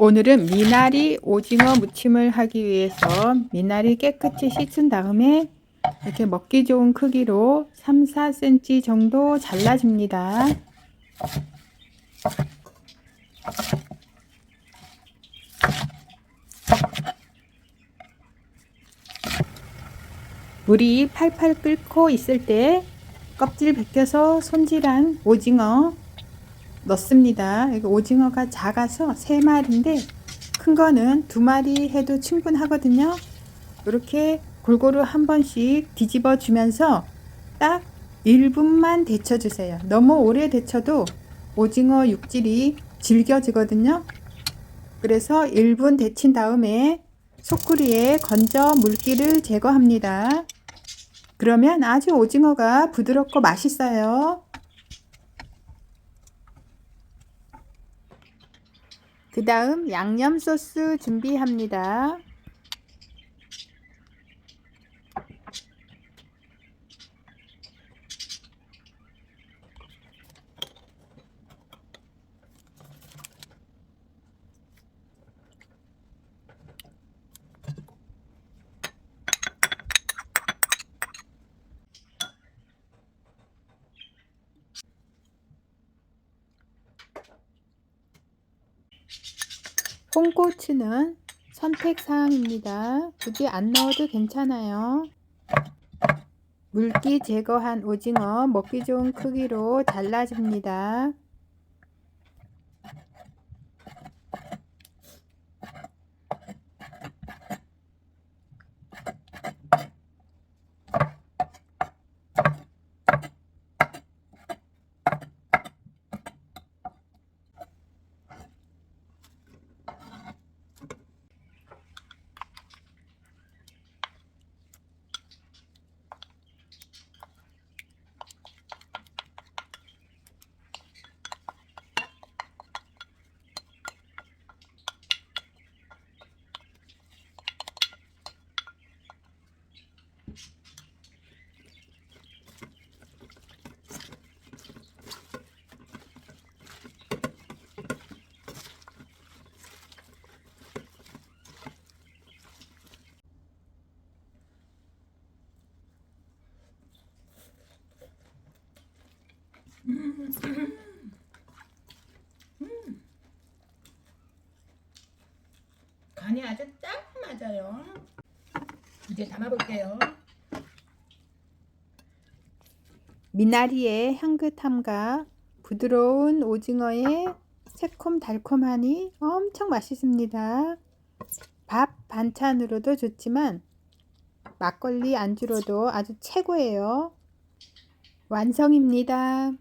오늘은 미나리 오징어 무침을 하기 위해서 미나리 깨끗이 씻은 다음에 이렇게 먹기 좋은 크기로 3, 4cm 정도 잘라줍니다. 물이 팔팔 끓고 있을 때 껍질 벗겨서 손질한 오징어 넣습니다. 여기 오징어가 작아서 세 마리인데 큰 거는 두 마리 해도 충분하거든요. 이렇게 골고루 한 번씩 뒤집어 주면서 딱 1분만 데쳐 주세요. 너무 오래 데쳐도 오징어 육질이 질겨지거든요. 그래서 1분 데친 다음에 소쿠리에 건져 물기를 제거합니다. 그러면 아주 오징어가 부드럽고 맛있어요. 그 다음 양념 소스 준비합니다. 홍고추는 선택 사항입니다. 굳이 안 넣어도 괜찮아요. 물기 제거한 오징어 먹기 좋은 크기로 잘라줍니다. 간이 아주 딱 맞아요. 이제 담아볼게요. 미나리의 향긋함과 부드러운 오징어의 새콤달콤하니 엄청 맛있습니다. 밥 반찬으로도 좋지만 막걸리 안주로도 아주 최고예요. 완성입니다.